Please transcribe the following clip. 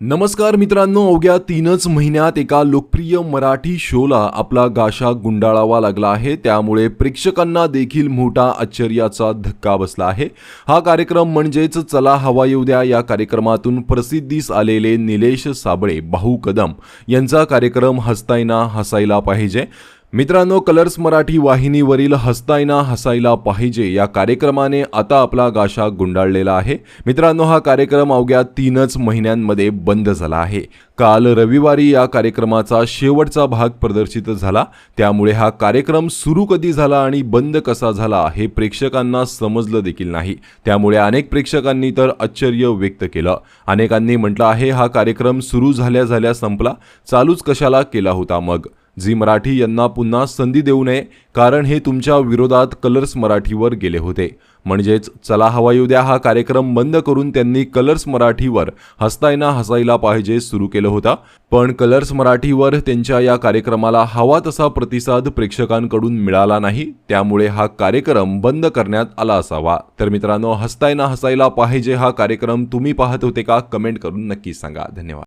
नमस्कार मित्रांनो अवघ्या तीनच महिन्यात एका लोकप्रिय मराठी शोला आपला गाशा गुंडाळावा लागला आहे. त्यामुळे प्रेक्षकांना देखील मोठा आश्चर्याचा धक्का बसला आहे. हा कार्यक्रम म्हणजेच चला हवा येऊ द्या या कार्यक्रमातून प्रसिद्धीस आलेले निलेश साबळे भाऊ कदम यांचा कार्यक्रम हसतायना हसायला पाहिजे. मित्रांनो कलर्स मराठी वाहिनीवरील हसतायना हसायला पाहिजे या कार्यक्रमाने आता आपला गाशा गुंडाळलेला आहे. मित्रांनो हा कार्यक्रम अवघ्या तीनच महिन्यांमध्ये बंद झाला आहे. काल रविवारी या कार्यक्रमाचा शेवटचा भाग प्रदर्शित झाला. त्यामुळे हा कार्यक्रम सुरू कधी झाला आणि बंद कसा झाला हे प्रेक्षकांना समजलं देखील नाही. त्यामुळे अनेक प्रेक्षकांनी तर आश्चर्य व्यक्त केलं. अनेकांनी म्हटलं आहे हा कार्यक्रम सुरू झाल्या झाल्या संपला. चालूच कशाला केला होता मग? झी मराठी यांना पुन्हा संधी देऊ नये कारण हे तुमच्या विरोधात कलर्स मराठीवर गेले होते. म्हणजेच चला हवा येऊ द्या हा कार्यक्रम बंद करून त्यांनी कलर्स मराठीवर हसतायना हसायला पाहिजे सुरू केलं होता. पण कलर्स मराठीवर त्यांच्या या कार्यक्रमाला हवा तसा प्रतिसाद प्रेक्षकांकडून मिळाला नाही त्यामुळे हा कार्यक्रम बंद करण्यात आला असावा. तर मित्रांनो हसतायना हसायला पाहिजे हा कार्यक्रम तुम्ही पाहत होते का? कमेंट करून नक्की सांगा. धन्यवाद.